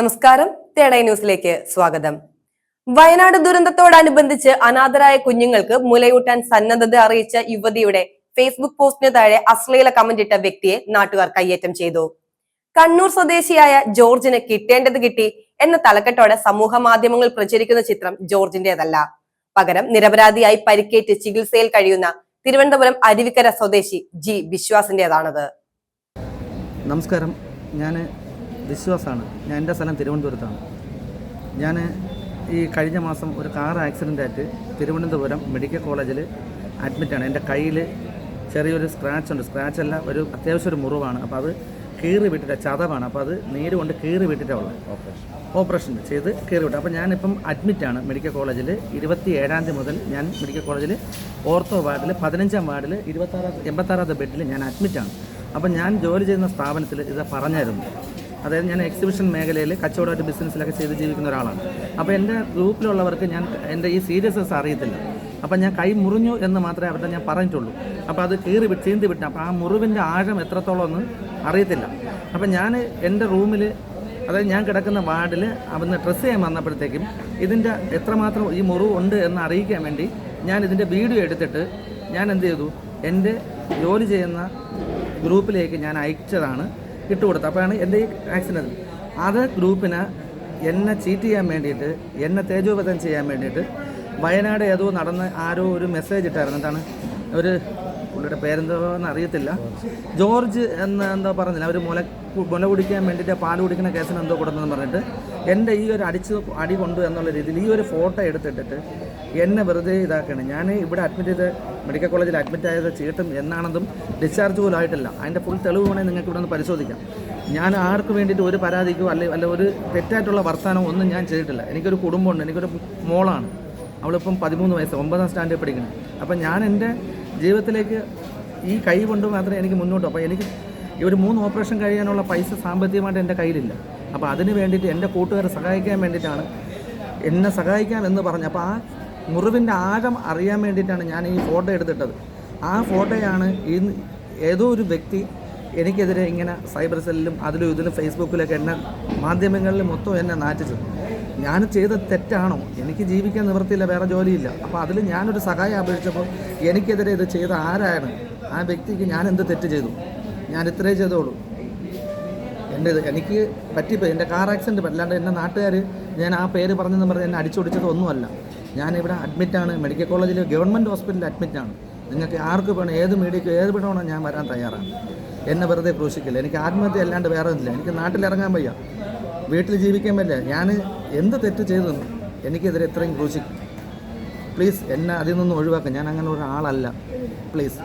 നമസ്കാരം. തേടൈ ന്യൂസിലേക്ക് സ്വാഗതം. വയനാട് ദുരന്തത്തോടനുബന്ധിച്ച് അനാഥരായ കുഞ്ഞുങ്ങൾക്ക് മുലയൂട്ടാൻ സന്നദ്ധത അറിയിച്ച യുവതിയുടെ ഫേസ്ബുക്ക് പോസ്റ്റിന് താഴെ അശ്ലീല കമന്റ് ഇട്ട വ്യക്തിയെ നാട്ടുകാർ കയ്യേറ്റം ചെയ്തു. കണ്ണൂർ സ്വദേശിയായ ജോർജിന് കിട്ടേണ്ടത് കിട്ടി എന്ന തലക്കെട്ടോടെ സമൂഹ മാധ്യമങ്ങൾ പ്രചരിക്കുന്ന ചിത്രം ജോർജിന്റേതല്ല. പകരം നിരപരാധിയായി പരിക്കേറ്റ് ചികിത്സയിൽ കഴിയുന്ന തിരുവനന്തപുരം അരുവിക്കര സ്വദേശി ജി വിശ്വാസിന്റേതാണത്. നമസ്കാരം. ഞാൻ വിശ്വാസാണ്. ഞാൻ എന്റെ സ്ഥലം തിരുവനന്തപുരത്താണ്. ഞാൻ ഈ കഴിഞ്ഞ മാസം ഒരു കാർ ആക്സിഡന്റ് ആയിട്ട് തിരുവനന്തപുരം മെഡിക്കൽ കോളേജിൽ അഡ്മിറ്റാണ് എന്റെ കയ്യിൽ ചെറിയൊരു സ്ക്രാച്ച് ഉണ്ട്. സ്ക്രാച്ച് അല്ല ഒരു അത്യാവശ്യം ഒരു മുറിവാണ്. അപ്പോൾ അത് കീറി വിട്ടിട്ട് ചതവാണ്. അപ്പോൾ അത് നീര് കൊണ്ട് കീറി വിട്ടിട്ടുള്ളത് ഓപ്പറേഷൻ ചെയ്ത് കീറി വിട്ടു. അപ്പോൾ ഞാനിപ്പം അഡ്മിറ്റാണ് മെഡിക്കൽ കോളേജിൽ ഇരുപത്തി ഏഴാം തീയതി മുതൽ ഞാൻ മെഡിക്കൽ കോളേജിൽ ഓർത്തോ വാർഡിൽ പതിനഞ്ചാം വാർഡിൽ ഇരുപത്താറാം എൺപത്താറാമത്തെ ബെഡിൽ ഞാൻ അഡ്മിറ്റാണ് അപ്പോൾ ഞാൻ ജോലി ചെയ്യുന്ന സ്ഥാപനത്തിൽ ഇത് പറഞ്ഞായിരുന്നു. അതായത് ഞാൻ എക്സിബിഷൻ മേഖലയിൽ കച്ചവടമായിട്ട് ബിസിനസ്സിലൊക്കെ ചെയ്ത് ജീവിക്കുന്ന ഒരാളാണ്. അപ്പോൾ എന്റെ ഗ്രൂപ്പിലുള്ളവർക്ക് ഞാൻ എന്റെ ഈ സീരിയസ്നെസ് അറിയത്തില്ല. അപ്പം ഞാൻ കൈ മുറിഞ്ഞു എന്ന് മാത്രമേ അവരുടെ ഞാൻ പറഞ്ഞിട്ടുള്ളൂ. അപ്പോൾ അത് കീറി വിട്ട് ചീന്തി വിട്ട് അപ്പോൾ ആ മുറിവിന്റെ ആഴം എത്രത്തോളം എന്ന് അറിയത്തില്ല. അപ്പം ഞാൻ എന്റെ റൂമിൽ അതായത് ഞാൻ കിടക്കുന്ന വാർഡിൽ അവിടുന്ന് ഡ്രസ്സ് ചെയ്യാൻ വന്നപ്പോഴത്തേക്കും ഇതിന്റെ എത്രമാത്രം ഈ മുറിവ് ഉണ്ട് എന്ന് അറിയിക്കാൻ വേണ്ടി ഞാൻ ഇതിന്റെ വീഡിയോ എടുത്തിട്ട് ഞാൻ എന്ത് ചെയ്തു? എന്റെ ജോലി ചെയ്യുന്ന ഗ്രൂപ്പിലേക്ക് ഞാൻ അയച്ചതാണ്. ഇട്ടുകൊടുത്തത്. അപ്പോഴാണ് എന്റെ ഈ ആക്സിഡന്റ് അത് ഗ്രൂപ്പിന് എന്നെ ചീറ്റ് ചെയ്യാൻ വേണ്ടിയിട്ട് എന്നെ തേജോപതം ചെയ്യാൻ വേണ്ടിയിട്ട് വയനാട് ഏതോ നടന്ന് ആരോ ഒരു മെസ്സേജ് ഇട്ടായിരുന്നു. എന്താണ്? ഒരു പുള്ളിയുടെ പേരെന്തോ എന്ന് അറിയത്തില്ല. ജോർജ് എന്ന് എന്തോ പറഞ്ഞില്ല. അവർ മുല മുല കുടിക്കാൻ വേണ്ടിയിട്ട് പാൽ കുടിക്കുന്ന കേസിന് എന്തോ കൊടുത്തെന്ന് പറഞ്ഞിട്ട് എന്റെ ഈ ഒരു അടിച്ച് അടി കൊണ്ടു എന്നുള്ള രീതിയിൽ ഈ ഒരു ഫോട്ടോ എടുത്തിട്ടിട്ട് എന്നെ വെറുതെ ഇതാക്കുകയാണ്. ഞാൻ ഇവിടെ അഡ്മിറ്റ് ചെയ്ത് മെഡിക്കൽ കോളേജിൽ അഡ്മിറ്റ് ആയത് ചീട്ടും എന്നാണെന്നും ഡിസ്ചാർജ് പോലും ആയിട്ടില്ല. അതിന്റെ ഫുൾ തെളിവ് വേണമെങ്കിൽ നിങ്ങൾക്ക് ഇവിടെ നിന്ന് പരിശോധിക്കാം. ഞാൻ ആർക്ക് വേണ്ടിയിട്ട് ഒരു പരാതിക്കോ അല്ലെ അല്ല ഒരു തെറ്റായിട്ടുള്ള വർത്തമാനമോ ഒന്നും ഞാൻ ചെയ്തിട്ടില്ല. എനിക്കൊരു കുടുംബമുണ്ട് എനിക്കൊരു മോളാണ്. അവളിപ്പം പതിമൂന്ന് വയസ്സ് ഒമ്പതാം സ്റ്റാൻഡേർഡ് പഠിക്കണം. അപ്പം ഞാൻ എന്റെ ജീവിതത്തിലേക്ക് ഈ കൈ കൊണ്ട് മാത്രമേ എനിക്ക് മുന്നോട്ട് അപ്പോൾ എനിക്ക് ഈ ഒരു മൂന്ന് ഓപ്പറേഷൻ കഴിയാനുള്ള പൈസ സാമ്പത്തികമായിട്ട് എന്റെ കയ്യിലില്ല. അപ്പോൾ അതിന് വേണ്ടിയിട്ട് എന്റെ കൂട്ടുകാരെ സഹായിക്കാൻ വേണ്ടിയിട്ടാണ്. എന്നെ സഹായിക്കാം എന്ന് പറഞ്ഞു. അപ്പോൾ ആ മുറിവിന്റെ ആഴം അറിയാൻ വേണ്ടിയിട്ടാണ് ഞാൻ ഈ ഫോട്ടോ എടുത്തിട്ടത്. ആ ഫോട്ടോയാണ് ഈ ഏതോ ഒരു വ്യക്തി എനിക്കെതിരെ ഇങ്ങനെ സൈബർ സെല്ലിലും അതിലും ഇതിലും ഫേസ്ബുക്കിലൊക്കെ എന്നെ മാധ്യമങ്ങളിൽ മൊത്തം എന്നെ നാറ്റിച്ചത്. ഞാൻ ചെയ്ത തെറ്റാണോ? എനിക്ക് ജീവിക്കാൻ നിവൃത്തിയില്ല വേറെ ജോലിയില്ല. അപ്പോൾ അതിൽ ഞാനൊരു സഹായം അപേക്ഷിച്ചപ്പോൾ എനിക്കെതിരെ ഇത് ചെയ്ത ആരാണ്? ആ വ്യക്തിക്ക് ഞാൻ എന്ത് തെറ്റ് ചെയ്തു? ഞാൻ ഇത്രേ ചെയ്തോളൂ. എന്റെ എനിക്ക് പറ്റിപ്പോയി. എന്റെ കാർ ആക്സിഡന്റ് പറ്റില്ലാണ്ട് എന്റെ നാട്ടുകാർ ഞാൻ ആ പേര് പറഞ്ഞെന്ന് പറഞ്ഞ് എന്നെ അടിച്ചൊടിച്ചത് ഒന്നുമല്ല. ഞാനിവിടെ അഡ്മിറ്റാണ് മെഡിക്കൽ കോളേജിൽ ഗവൺമെന്റ് ഹോസ്പിറ്റലിൽ അഡ്മിറ്റാണ് നിങ്ങൾക്ക് ആർക്ക് വേണം ഏത് മീഡിയക്ക് ഏത് വിടണോ ഞാൻ വരാൻ തയ്യാറാണ്. എന്നെ വെറുതെ ക്രൂശിക്കില്ല? എനിക്ക് ആത്മഹത്യ അല്ലാണ്ട് വേറെ ഒന്നുമില്ല. എനിക്ക് നാട്ടിലിറങ്ങാൻ വയ്യ. വീട്ടിൽ ജീവിക്കാൻ വയ്യ. ഞാൻ എന്ത് തെറ്റ് ചെയ്തു എനിക്കെതിരെ ഇത്രയും ക്രൂശിക്കും. പ്ലീസ് എന്നെ അതിൽ നിന്നും ഒഴിവാക്കാം. ഞാൻ അങ്ങനെ ഒരാളല്ല. പ്ലീസ്